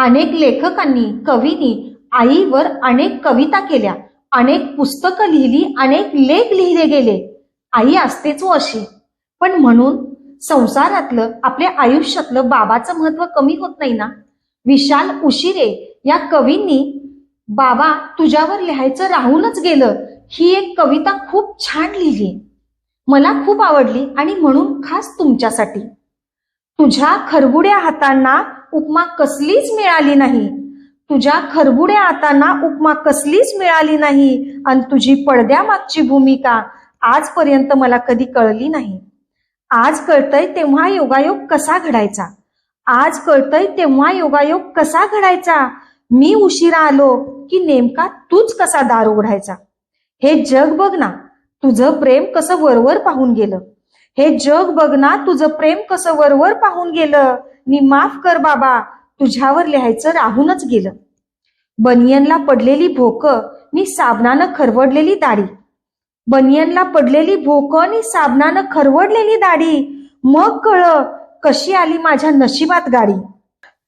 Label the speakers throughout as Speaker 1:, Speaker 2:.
Speaker 1: अनेक लेखकांनी कवींनी आईवर अनेक कविता केल्या अनेक पुस्तकं लिहिली अनेक लेख लिहिले गेले. आई असतेच अशी. पण म्हणून संसारातलं आपल्या आयुष्यातलं बाबाचं महत्त्व कमी होत नाही ना? विशाल उशिरे या कवींनी बाबा तुझ्यावर लिहायचं राहूनच गेलं. ही एक कविता खूप छान लिहिली मला खूप आवडली आणि म्हणून खास तुमच्यासाठी. तुझ्या खरबुड्या हातांना उपमा कसलीच मिळाली नाही. तुझ्या खरबुड्या हातांना उपमा कसलीच मिळाली नाही आणि तुझी पडद्यामागची भूमिका आजपर्यंत मला कधी कळली नाही. आज कळतंय तेव्हा योगायोग कसा घडायचा? आज कळतंय तेव्हा योगायोग कसा घडायचा? मी उशिरा आलो की नेमका तूच कसा दार उघडायचा? हे जग बघ ना तुझं प्रेम कसं वरवर पाहून गेलं. हे जग बघ ना तुझं प्रेम कसं वरवर पाहून गेलं. मी माफ कर बाबा तुझ्यावर लिहायचं राहूनच गेलं. बनियनला पडलेली भोक मी साबणानं खरवडलेली दाढी. बनियनला पडलेली भोक आणि साबणानं खरवडलेली दाढी. मग कळ कशी आली माझ्या नशिबात गाडी?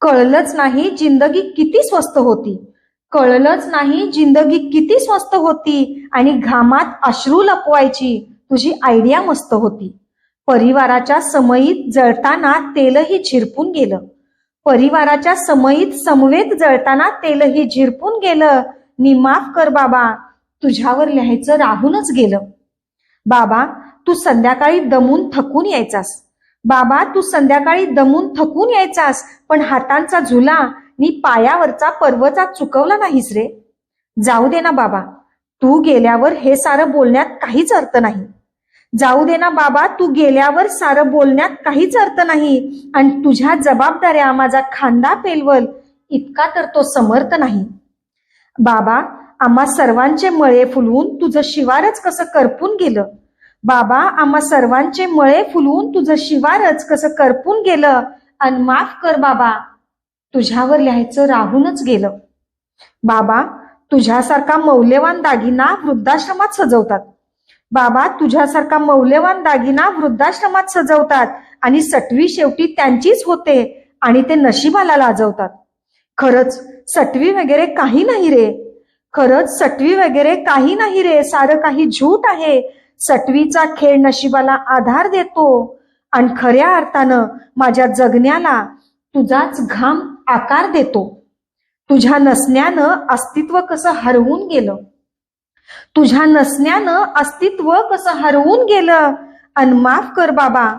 Speaker 1: कळलंच नाही जिंदगी किती स्वस्त होती. कळलंच नाही जिंदगी किती स्वस्त होती आणि घामात अश्रू लपवायची. तुझी आयडिया मस्त होती. परिवाराच्या समयीत जळताना तेलही झिरपून गेलं. परिवाराच्या समयीत समवेत जळताना तेलही झिरपून गेलं. नि माफ कर बाबा तुझ्यावर लिहायचं राहूनच गेलं. बाबा तू संध्याकाळी दमून थकून यायचास. बाबा तू संध्याकाळी दमून थकून यायचास पण हातांचा झुला मी पायावरचा पर्वचा चुकवला नाहीस रे. जाऊ दे ना बाबा तू गेल्यावर हे सारं बोलण्यात काहीच अर्थ नाही. जाऊ दे ना बाबा तू गेल्यावर सारं बोलण्यात काहीच अर्थ नाही. आणि तुझ्या जबाबदाऱ्या माझा खांदा पेलवल. इतका तर तो समर्थ नाही. बाबा आम्हा सर्वांचे मळे फुलवून तुझं शिवारच कसं करपून गेलं? बाबा आम्हा सर्वांचे मळे फुलवून तुझं शिवारच कसं करपून गेलं? आणि माफ कर बाबा तुझ्यावर लिहायचं राहूनच गेलं. बाबा तुझ्यासारखा मौल्यवान दागिना वृद्धाश्रमात सजवतात. बाबा तुझ्यासारखा मौल्यवान दागिना वृद्धाश्रमात सजवतात आणि सटवी शेवटी त्यांचीच होते आणि ते नशिबाला लाजवतात. खरंच सटवी वगैरे काही नाही रे. खरंच सटवी वगैरे काही नाही रे. सारं काही झूट आहे. सटवीचा खेळ नशिबाला आधार देतो. आणि खऱ्या अर्थानं माझ्या जगण्याला तुझाच घाम आकार देतो. तुझ्या नसण्यानं अस्तित्व कसं हरवून गेलं? तुझ्या नसण्यानं अस्तित्व कसं हरवून गेलं? अन माफ कर बाबा.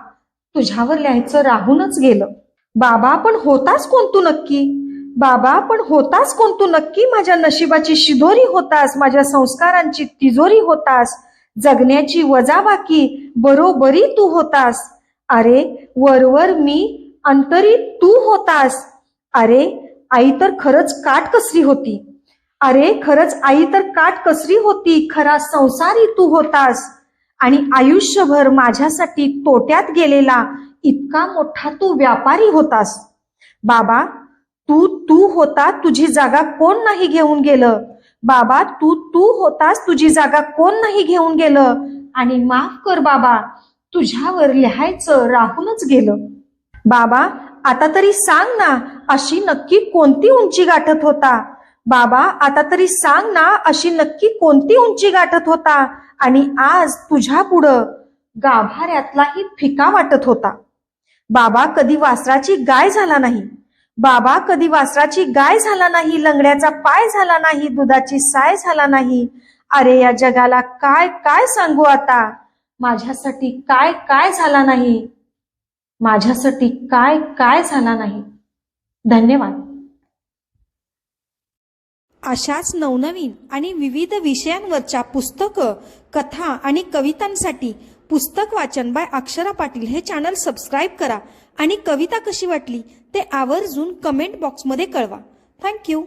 Speaker 1: तुझ्यावर लिहायचं राहूनच गेलं. बाबा पण होतास कोण तू नक्की? बाबा पण होतास कोण तू नक्की? माझ्या नशिबाची शिदोरी होतास माझ्या संस्कारांची तिजोरी होतास. जगण्याची वजाबाकी बरोबरी तू होतास. अरे वरवर मी अंतरी तू होतास. अरे आई तर खरंच काट कसली होती. अरे खरंच आई तर काट कसरी होती. खरा संसारी तू होतास. आणि आयुष्यभर माझ्यासाठी तोट्यात गेलेला इतका मोठा तू व्यापारी होतास. बाबा तू तू होता तुझी जागा कोण नाही घेऊन गेलं? बाबा तू तू होतास तुझी जागा कोण नाही घेऊन गेलं? आणि माफ कर बाबा तुझ्यावर लिहायचं राहूनच गेलं. बाबा आता तरी सांग ना अशी नक्की कोणती उंची गाठत होता? बाबा आता तरी सांग ना अशी नक्की कोणती उंची गाठत होता? आणि आज तुझ्या पुढं गाभाऱ्यातलाही फिका वाटत होता. बाबा कधी वासराची गाय झाला नाही. बाबा कधी वासराची गाय झाला नाही लंगड्याचा पाय झाला नाही दुधाची साय झाला नाही. अरे या जगाला काय काय सांगू आता? माझ्यासाठी काय काय झाला नाही? माझ्यासाठी काय काय झाला नाही? धन्यवाद.
Speaker 2: अशाच नवनवीन आणि विविध विषयांवरच्या पुस्तकं कथा आणि कवितांसाठी पुस्तक वाचन बाय अक्षरा पाटील हे चॅनल सबस्क्राईब करा आणि कविता कशी वाटली ते आवर्जून कमेंट बॉक्समध्ये कळवा. थँक्यू